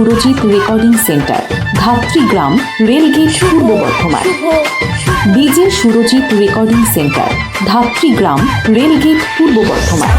Surajit recording centre Dhatrigram rail gate Purba Bardhaman DJ Surajit recording centre Dhatrigram rail gate Purba Bardhaman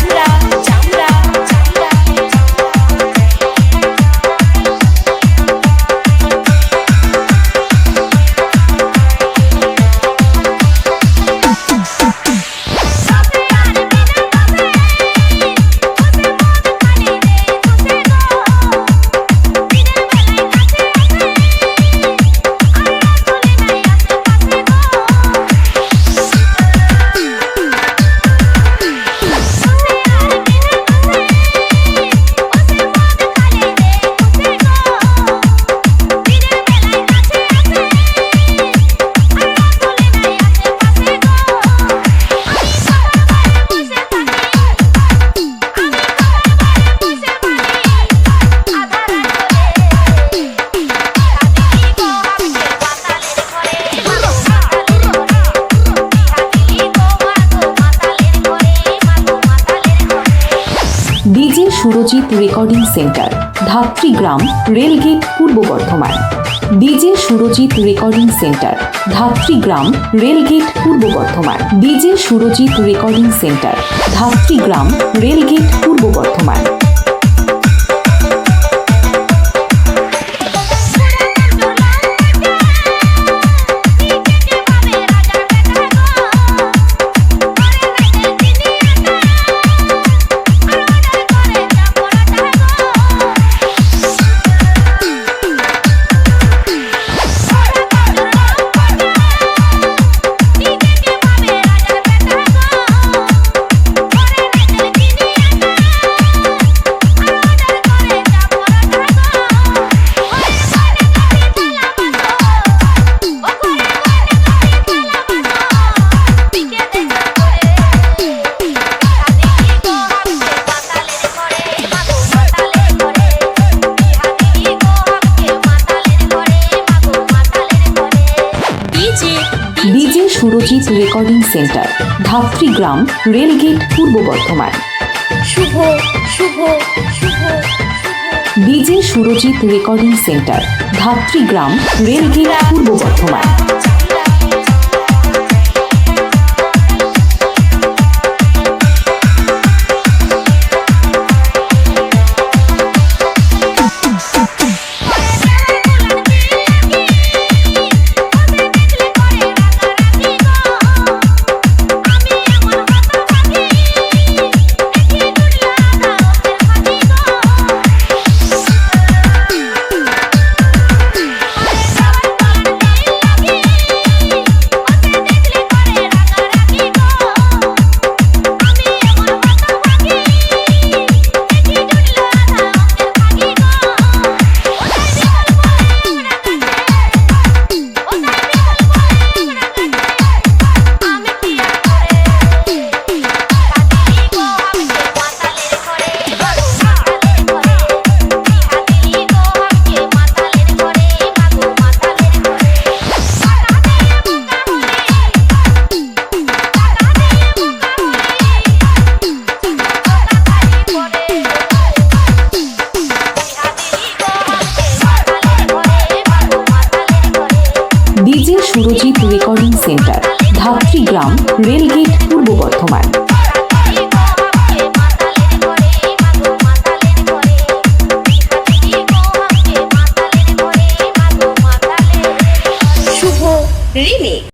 DJ Surajit recording centre Dhatrigram rail gate Purba Bardhaman DJ Surajit recording centre Dhatrigram rail gate Purba Bardhaman DJ Surajit recording centre Dhatrigram rail gate Purba Bardhaman DJ Surajit recording centre গ্রাম rail gate Purba Bardhaman শুভ শুভ শুভ DJ Surajit recording centre গ্রাম rail gate Purba Bardhaman Bill